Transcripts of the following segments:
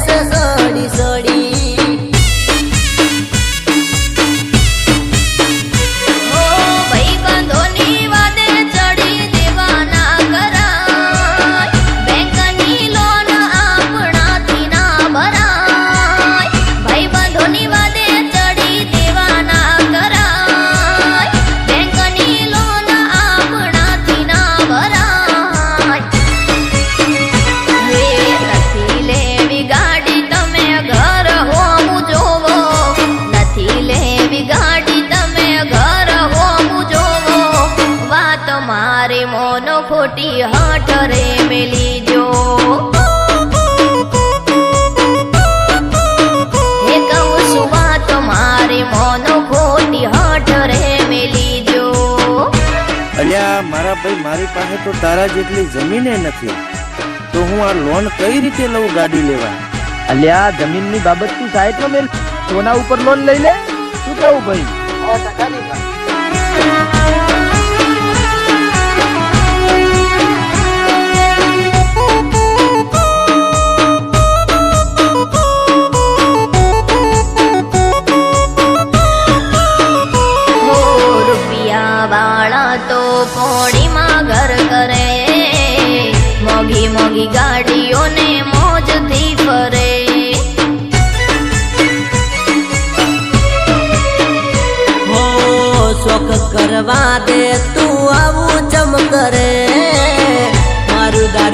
છે સડી સડી. મારી મોનો ખોટી હઠ રે મેલી જો હે કહું છું વાત મારી મોનો ખોટી હઠ રે મેલી જો અલ્યા મારા ભાઈ મારી પાસે તો તારા જેટલી જમીને નથી. તો હું આ લોન કઈ રીતે લઉં ગાડી લેવા? અલ્યા જમીનની બાબત તું સાઈડમાં મેલ સોના ઉપર લોન લઈ લે. શું કહું ભાઈ?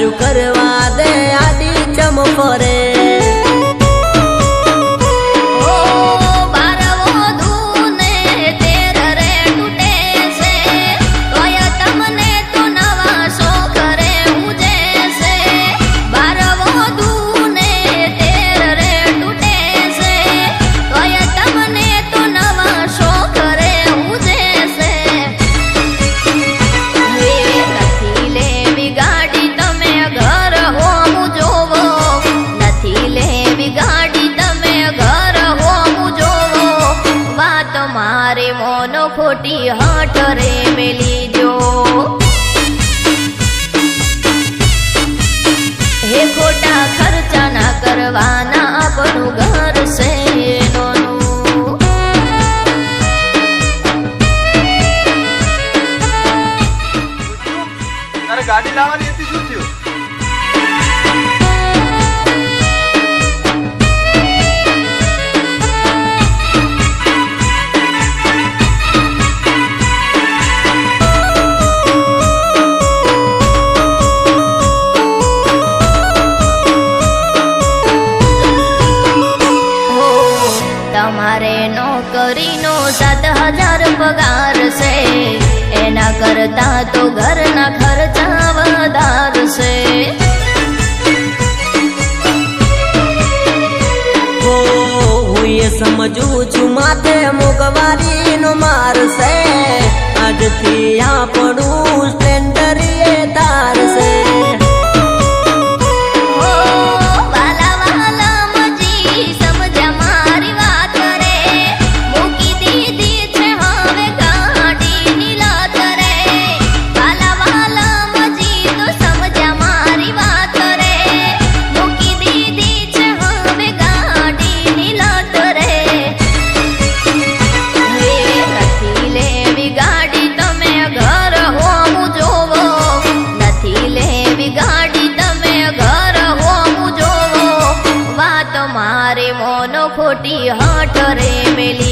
મારું દારૂ કરવા મોનો ખોટી રે મેલી જો. હે ખોટા ખર્ચા ના કરવાના આપણું ઘર છે ગાડી લાવવાની હતી શું થયું? કરતા તો ઘરના ખર્ચા વધારશે હો, હું એ સમજું છું, માથે મોંઘવારી નો મારશે. આજથી આપણું ખોટી હઠ રે મેલી.